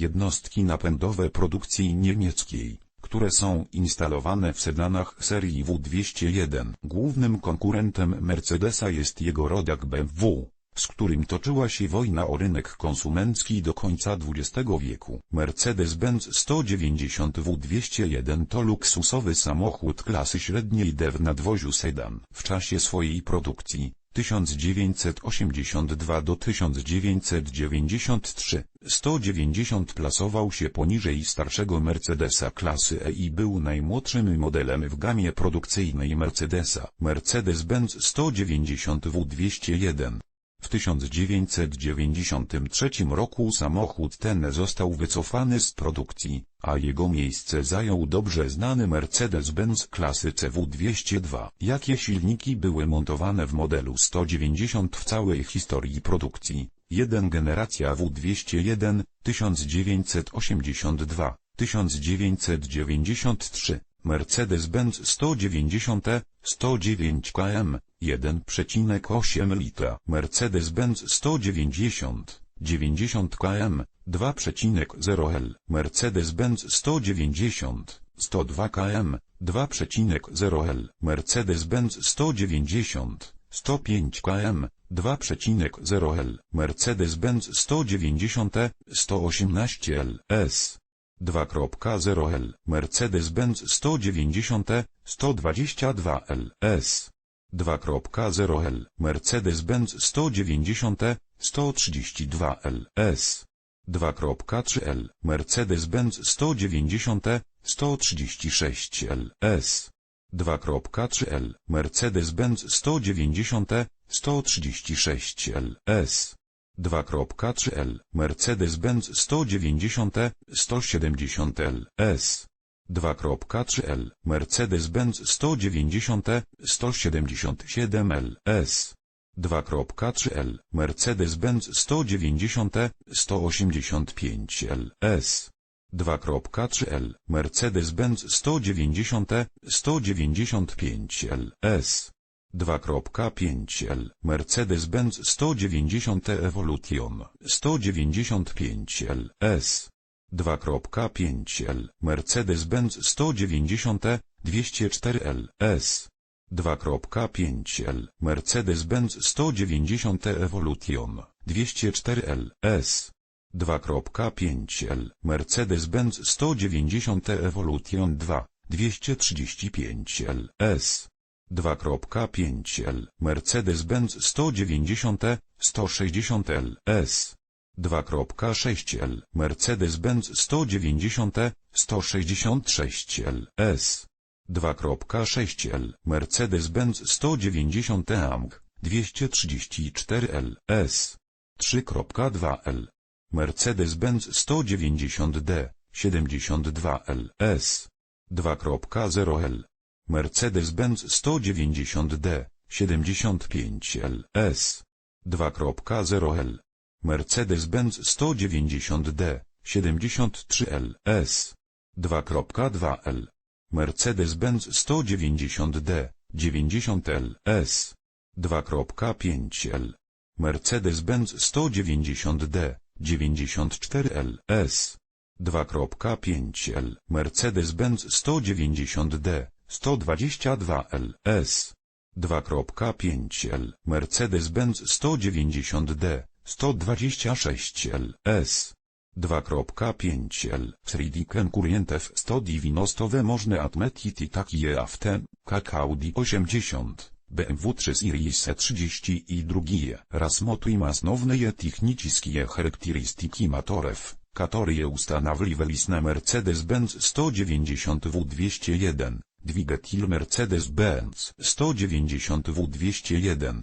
jednostki napędowe produkcji niemieckiej, które są instalowane w sedanach serii W201. Głównym konkurentem Mercedesa jest jego rodak BMW, z którym toczyła się wojna o rynek konsumencki do końca XX wieku. Mercedes-Benz 190 W201 to luksusowy samochód klasy średniej D w nadwoziu sedan. W czasie swojej produkcji 1982 do 1993, 190 plasował się poniżej starszego Mercedesa klasy E i był najmłodszym modelem w gamie produkcyjnej Mercedesa. Mercedes-Benz 190 W201 w 1993 roku samochód ten został wycofany z produkcji, a jego miejsce zajął dobrze znany Mercedes-Benz klasy CW202. Jakie silniki były montowane w modelu 190 w całej historii produkcji? 1 generacja W201, 1982, 1993, Mercedes-Benz 190, 109 km, 1,8 litra, Mercedes-Benz 190, 90 km, 2,0 L, Mercedes-Benz 190, 102 km, 2,0 L, Mercedes-Benz 190, 105 km, 2,0 L, Mercedes-Benz 190, 118 L, S. 2.0L Mercedes-Benz 190, 122LS 2.0L Mercedes-Benz 190, 132LS 2.3L Mercedes-Benz 190, 136LS 2.3L Mercedes-Benz 190, 136LS 2.3L Mercedes-Benz 190, 170 LS 2.3L Mercedes-Benz 190, 177 LS 2.3L Mercedes-Benz 190, 185 LS 2.3L Mercedes-Benz 190, 195 LS 2.5 L, Mercedes-Benz 190 Evolution, 195 L, S. 2.5 L, Mercedes-Benz 190, 204 L, S. 2.5 L, Mercedes-Benz 190 Evolution, 204 L, S. 2.5 L, Mercedes-Benz 190 Evolution 2, 235 L, S. 2.5 L, Mercedes-Benz 190, 160 L, S. 2.6 L, Mercedes-Benz 190, 166 L, S. 2.6 L, Mercedes-Benz 190 AMG, 234 L, S. 3.2 L, Mercedes-Benz 190D, 72 L, S. 2.0 L, Mercedes-Benz 190D, 75 L, S. 2.0 L, Mercedes-Benz 190D, 73 L, S. 2.2 L, Mercedes-Benz 190D, 90 L, S. 2.5 L, Mercedes-Benz 190D, 94 L, S. 2.5 L, Mercedes-Benz 190D, 122 L, S. 2.5 L, Mercedes-Benz 190D, 126 L, S. 2.5 L, 3D konkurentów 190 można odmienić takie autem, jak Audi 80, BMW 3 Series 30 i drugie. Raz motuj ma основные технические характеристики моторов, которые устанавливались на Mercedes-Benz 190 W201. Dwigetil Mercedes-Benz 190W201